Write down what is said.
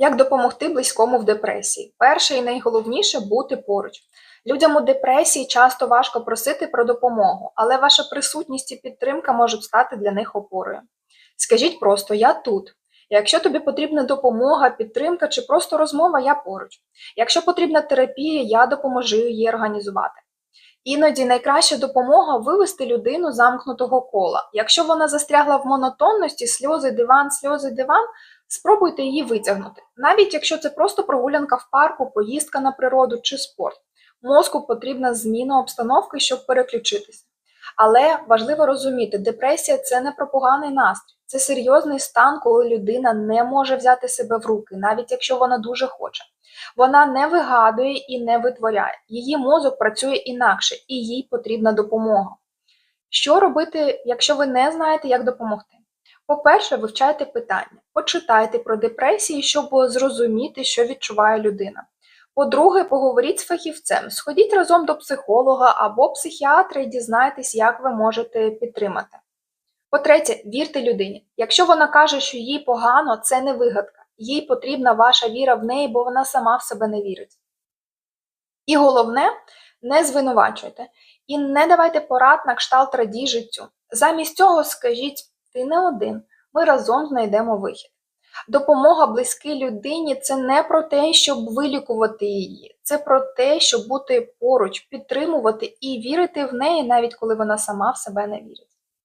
Як допомогти близькому в депресії? Перше і найголовніше бути поруч. Людям у депресії часто важко просити про допомогу, але ваша присутність і підтримка можуть стати для них опорою. Скажіть просто я тут. Якщо тобі потрібна допомога, підтримка чи просто розмова, я поруч. Якщо потрібна терапія, я допоможу її організувати. Іноді найкраща допомога вивести людину замкнутого кола. Якщо вона застрягла в монотонності, сльози, диван, сльози, диван, спробуйте її витягнути. Навіть якщо це просто прогулянка в парку, поїздка на природу чи спорт. Мозку потрібна зміна обстановки, щоб переключитися. Але важливо розуміти, депресія це не про поганий настрій, це серйозний стан, коли людина не може взяти себе в руки, навіть якщо вона дуже хоче. Вона не вигадує і не витворяє. Її мозок працює інакше, і їй потрібна допомога. Що робити, якщо ви не знаєте, як допомогти? По-перше, вивчайте питання, почитайте про депресії, щоб зрозуміти, що відчуває людина. По-друге, поговоріть з фахівцем, сходіть разом до психолога або психіатра і дізнайтесь, як ви можете підтримати. По-третє, вірте людині. Якщо вона каже, що їй погано, це не вигадка. Їй потрібна ваша віра в неї, бо вона сама в себе не вірить. І головне, не звинувачуйте і не давайте порад на кшталт радій життю. Замість цього скажіть, ти не один, ми разом знайдемо вихід. Допомога близькій людині це не про те, щоб вилікувати її, це про те, щоб бути поруч, підтримувати і вірити в неї, навіть коли вона сама в себе не вірить.